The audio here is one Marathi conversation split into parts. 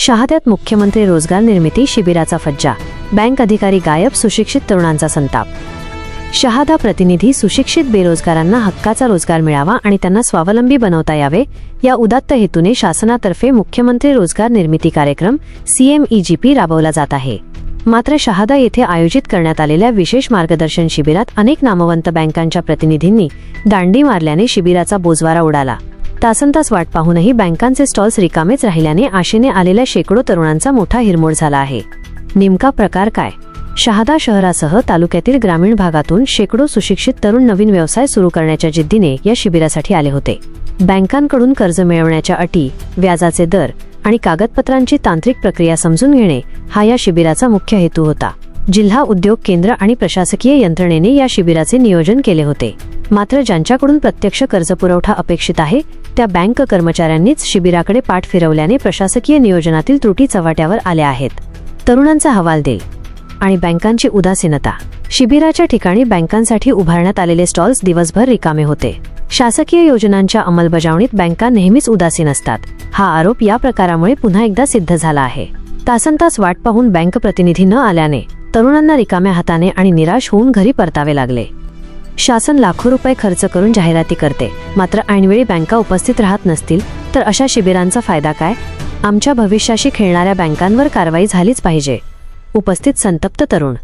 शहाद्यात मुख्यमंत्री रोजगार निर्मिती शिबिराचा फज्जा. बँक अधिकारी गायब सुशिक्षित तरुणांचा संताप. शहादा प्रतिनिधी सुशिक्षित बेरोजगारांना हक्काचा रोजगार मिळावा आणि त्यांना स्वावलंबी बनवता यावे या उदात्त हेतूने शासनातर्फे मुख्यमंत्री रोजगार निर्मिती कार्यक्रम सीएमईजीपी राबवला जात आहे. मात्र शहादा येथे आयोजित करण्यात आलेल्या विशेष मार्गदर्शन शिबिरात अनेक नामवंत बँकांच्या प्रतिनिधींनी दांडी मारल्याने शिबिराचा बोजवारा उडाला. तासनतास वाट पाहूनही बँकांचे स्टॉल्स रिकामेच राहिल्याने आशेने आलेल्या शेकडो तरुणांचा मोठा हिरमोड झाला आहे. नेमका प्रकार काय? शहादा शहरासह तालुक्यातील ग्रामीण भागातून शेकडो सुशिक्षित तरुण नवीन व्यवसाय सुरू करण्याच्या जिद्दीने या शिबिरासाठी आले होते. बँकांकडून कर्ज मिळवण्याच्या अटी व्याजाचे दर आणि कागदपत्रांची तांत्रिक प्रक्रिया समजून घेणे हा या शिबिराचा मुख्य हेतू होता. जिल्हा उद्योग केंद्र आणि प्रशासकीय यंत्रणेने या शिबिराचे नियोजन केले होते. मात्र ज्यांच्याकडून प्रत्यक्ष कर्ज पुरवठा अपेक्षित आहे त्या बँक कर्मचाऱ्यांनीच शिबिराकडे पाठ फिरवल्याने प्रशासकीय नियोजनातील त्रुटी चव्हाट्यावर आल्या आहेत. तरुणांचा हवाल दे आणि बँकांची उदासीनता. शिबिराच्या ठिकाणी बँकांसाठी उभारण्यात आलेले स्टॉल्स दिवसभर रिकामे होते. शासकीय योजनांच्या अंमलबजावणीत बँका नेहमीच उदासीन असतात. हा आरोप या प्रकारामुळे पुन्हा एकदा सिद्ध झाला आहे. तासनतास वाट पाहून बँक प्रतिनिधी न आल्याने तरुणांना रिकाम्या हाताने आणि निराश होऊन घरी परतावे लागले. शासन लाखो रुपये खर्च करून जाहिराती करते. मात्र ऐनवेळी बँका उपस्थित राहत नसतील तर अशा शिबिरांचा फायदा काय? आमच्या भविष्याशी खेळणाऱ्या बँकांवर कारवाई झालीच पाहिजे. उपस्थित संतप्त तरुण.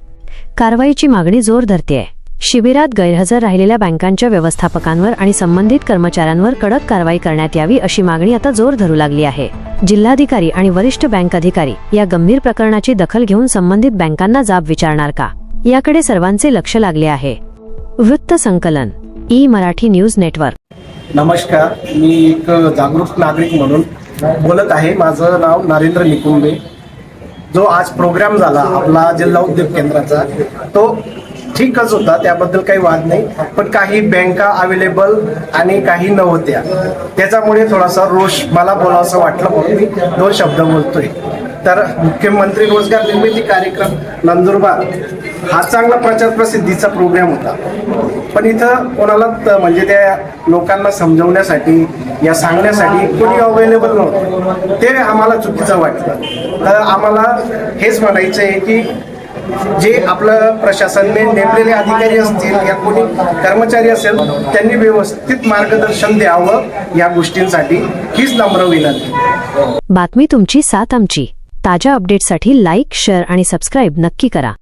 कारवाईची मागणी जोर धरतेय. शिबिरात गैरहजर राहिलेल्या बँकांच्या व्यवस्थापकांवर आणि संबंधित कर्मचाऱ्यांवर कडक कारवाई करण्यात यावी अशी मागणी आता जोर धरू लागली आहे. जिल्हाधिकारी आणि वरिष्ठ बँक अधिकारी या गंभीर प्रकरणाची दखल घेऊन संबंधित बँकांना जाब विचारणार का? याकडे सर्वांचे लक्ष लागले आहे. वृत्त संकलन ई मराठी न्यूज नेटवर्क. नमस्कार मी एक जागरूक नागरिक म्हणून बोलत आहे. माझं नाव नरेंद्र निकुंबे. जो आज प्रोग्राम झाला आपला जिल्हा उद्योग केंद्राचा तो ठीकच होता त्याबद्दल काही वाद नाही. पण काही बँका अवेलेबल आणि काही नव्हत्या. त्याच्यामुळे थोडासा रोष मला बोलावंसं वाटलं म्हणून मी दोन शब्द बोलतोय. तर मुख्यमंत्री रोजगार निर्मिती कार्यक्रम नंदुरबार. हा चांगला प्रचार प्रसिद्धीचा प्रोग्राम होता. पण इथं कोणाला म्हणजे त्या लोकांना समजवण्यासाठी या सांगण्यासाठी कोणी अवेलेबल नव्हतं. ते आम्हाला चुकीचं वाटलं. तर आम्हाला हेच म्हणायचं आहे की जे आपलं प्रशासनने नेमलेले अधिकारी असतील या कोणी कर्मचारी असेल त्यांनी व्यवस्थित मार्गदर्शन द्यावं या गोष्टींसाठी हीच नम्र विनंती. बातमी तुमची साथ आमची. ताज्या अपडेटसाठी लाईक शेअर आणि सबस्क्राईब नक्की करा.